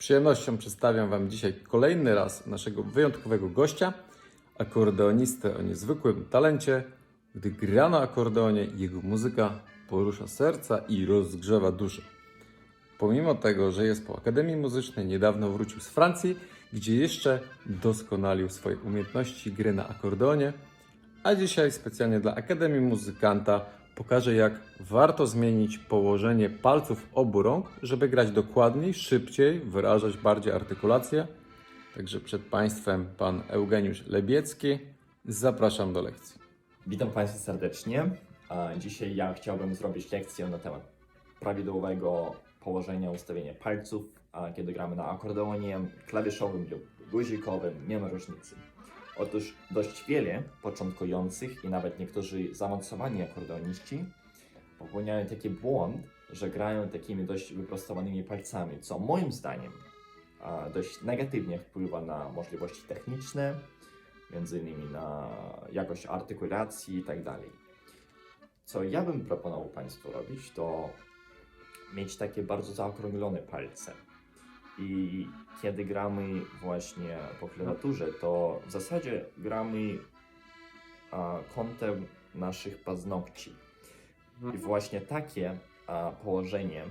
przyjemnością przedstawiam Wam dzisiaj kolejny raz naszego wyjątkowego gościa, akordeonistę o niezwykłym talencie. Gdy gra na akordeonie, jego muzyka porusza serca i rozgrzewa duszę. Pomimo tego, że jest po Akademii Muzycznej, niedawno wrócił z Francji, gdzie jeszcze doskonalił swoje umiejętności gry na akordeonie, a dzisiaj specjalnie dla Akademii Muzykanta pokażę, jak warto zmienić położenie palców obu rąk, żeby grać dokładniej, szybciej, wyrażać bardziej artykulację. Także przed Państwem pan Eugeniusz Lebiecki. Zapraszam do lekcji. Witam Państwa serdecznie. Dzisiaj ja chciałbym zrobić lekcję na temat prawidłowego położenia, ustawienia palców, kiedy gramy na akordeonie klawiszowym lub guzikowym, nie ma różnicy. Otóż dość wiele początkujących i nawet niektórzy zaawansowani akordeoniści popełniają taki błąd, że grają takimi dość wyprostowanymi palcami, co moim zdaniem dość negatywnie wpływa na możliwości techniczne, między innymi na jakość artykulacji i tak. Co ja bym proponował Państwu robić, to mieć takie bardzo zaokrąglone palce. I kiedy gramy właśnie po klawiaturze, to w zasadzie gramy a, kątem naszych paznokci. I właśnie takie a, położenie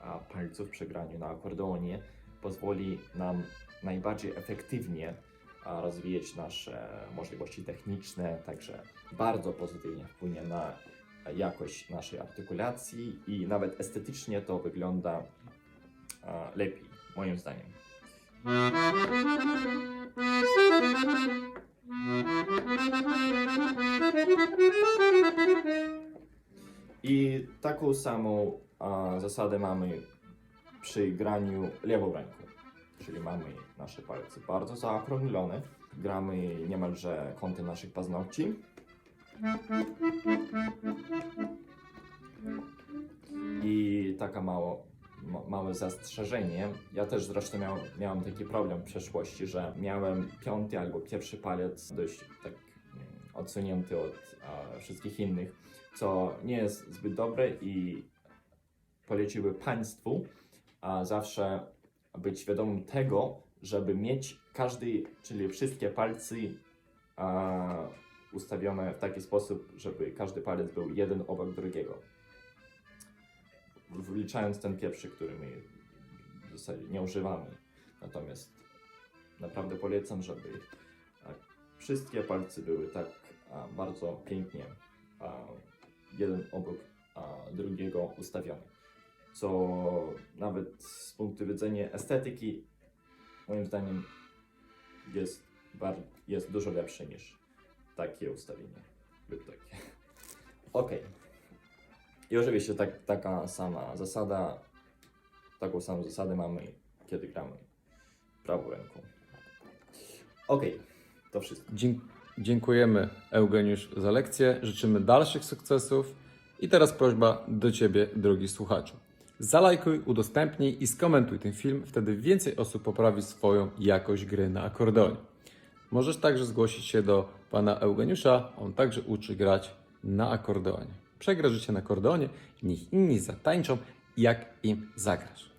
a, palców przy graniu na akordeonie pozwoli nam najbardziej efektywnie a, rozwijać nasze możliwości techniczne, także bardzo pozytywnie wpłynie na jakość naszej artykulacji i nawet estetycznie to wygląda a, lepiej, moim zdaniem. I taką samą a, zasadę mamy przy graniu lewą ręką. Czyli mamy nasze palce bardzo zaokrąglone, gramy niemalże kąty naszych paznokci. I taka mało, ma, małe zastrzeżenie. Ja też zresztą miał, miałem taki problem w przeszłości, że miałem piąty albo pierwszy palec dość tak mm, odsunięty od a, wszystkich innych, co nie jest zbyt dobre i poleciłby Państwu a zawsze być świadomym tego, żeby mieć każdy, czyli wszystkie palce ustawione w taki sposób, żeby każdy palec był jeden obok drugiego. Wliczając ten pierwszy, który my w zasadzie nie używamy. Natomiast naprawdę polecam, żeby wszystkie palce były tak bardzo pięknie jeden obok drugiego ustawione co nawet z punktu widzenia estetyki, moim zdaniem, jest, jest dużo lepsze niż takie ustawienie lub takie. Ok. I oczywiście tak, taka sama zasada, taką samą zasadę mamy, kiedy gramy prawą ręką. Ok, to wszystko. Dziękujemy Eugeniusz za lekcję, życzymy dalszych sukcesów. I teraz prośba do Ciebie, drogi słuchaczu. Zalajkuj, udostępnij i skomentuj ten film, wtedy więcej osób poprawi swoją jakość gry na akordeonie. Możesz także zgłosić się do pana Eugeniusza, on także uczy grać na akordeonie. Przegraż życie na akordeonie, niech inni zatańczą, jak im zagrasz.